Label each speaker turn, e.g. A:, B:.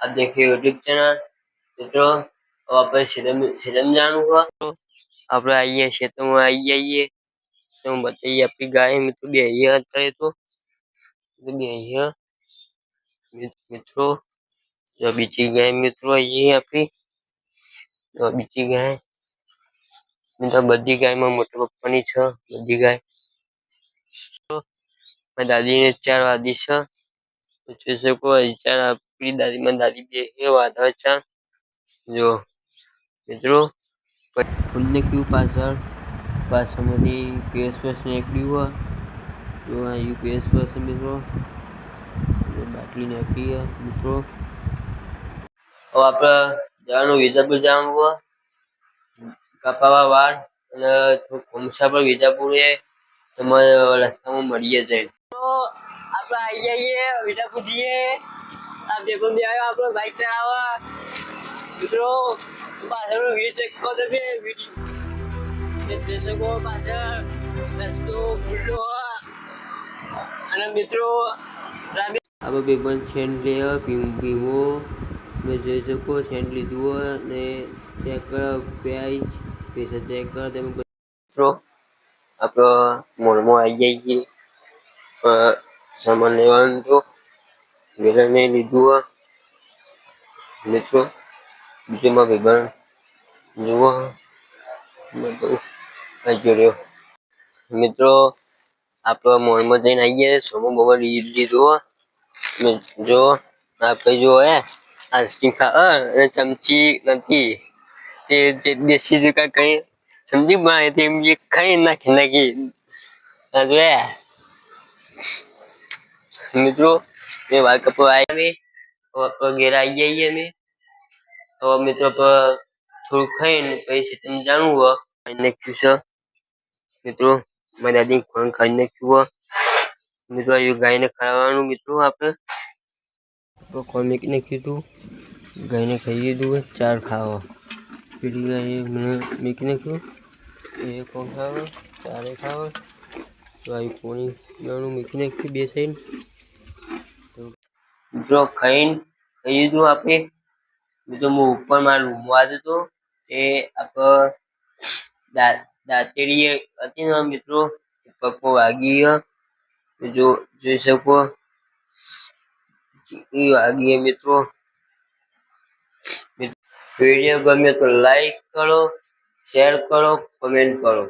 A: આ દેખે YouTube channel મિત્રો આપણે સિલમ સિલમ જાણવું હોય આપણે આવીએ ખેતરમાં આવી જઈએ તો હું બતાવીએ આપણી ગાય, મિત્રો, બે અહીંયા અત્યારે તો. બે અહીંયા મિત્રો, જો બીજી ગાય, મિત્રો અહીંયા આપણી. જો બીજી ગાય. મિત્રો, બધી ગાયમાં મોટા પપ્પાની છે, બધી ગાય. દાદીને ચાર વાદી છે. પૂછી શકો ચાર દાદીમાં દાદી બે, એ વાદળ છે જો, મિત્રો ફૂલને ક્યુ પાછળ? પાછળમાંથી પીએસ વેસ નીકળ્યું હોય. તો આ યુપીએસ પેસ મિત્રો બાટલી નાખી મિત્રો. હવે આપણે જવાનું વિજાપુર જવાનું હોય. કપાવા વાળ અને કોમસા પર વિજાપુર એ તમારે રસ્તામાં મળીએ જઈને. તો આપણે આવી જઈએ વિજાપુર જઈએ. આ ભેગો બી આવ્યો આપણો બાઇક ચલાવવા મિત્રો પાછળ વ્યૂ ચેક કરો તમે વીડિયો જોઈ પાછળ રસ્તો ખુલ્લો અને મિત્રો આપણે બે બંધ છેન લેવા પીવો તમે જોઈ શકો છેન લીધું હોય ને ચેક કરો પ્રાઇસ પૈસા ચેક કરો તમે મિત્રો આપણે મોલમાં આવી જઈએ સામાન લેવાનું તો વેલા નહીં લીધું મિત્રો બીજું માં ભાઈબંધ જુઓ જોડ્યો મિત્રો, આપણે મોલમાં જઈને આવીએ. સોમો બોમો લીધું જો, આપણે જો હે આઈસ્ક્રીમ ખા અને ચમચી નથી. તે જે દેશી જુકા કઈ સમજી બનાવે તે જે ખાઈ નાખી નાખી. મિત્રો મેં વાળ કપો આવ્યા ઘેર આવી જઈએ અમે. તો મિત્રો થોડું ખાઈને પછી તમે જાણવું હોય ખાઈ નાખ્યું છે. મિત્રો, મારી દાદી ખોણ ખાઈ નાખ્યું હોય મિત્રો આ ગાયને ખાવાનું મિત્રો આપણે. તો ખોણ મૂકી નાખ્યું હતું ગાયને ખાઈ દીધું ચાર ખાવા. પેલી ગાય મને મૂકી નાખ્યું. એ કોણ ખાવે? ચારે ખાવા. તો આવી પોણી પીવાનું મૂકી નાખ્યું બે સાઈડ. મિત્રો ખાઈને ખાઈ દીધું આપણે મિત્રો હું ઉપર મારા રૂમમાં આવ્યો એ આપણે દાંતેડી હતી ને મિત્રો પગમાં વાગી જો, જોઈ શકો. એ વાગીએ મિત્રો. વીડિયો ગમે તો લાઈક કરો, શેર કરો, કમેન્ટ કરો.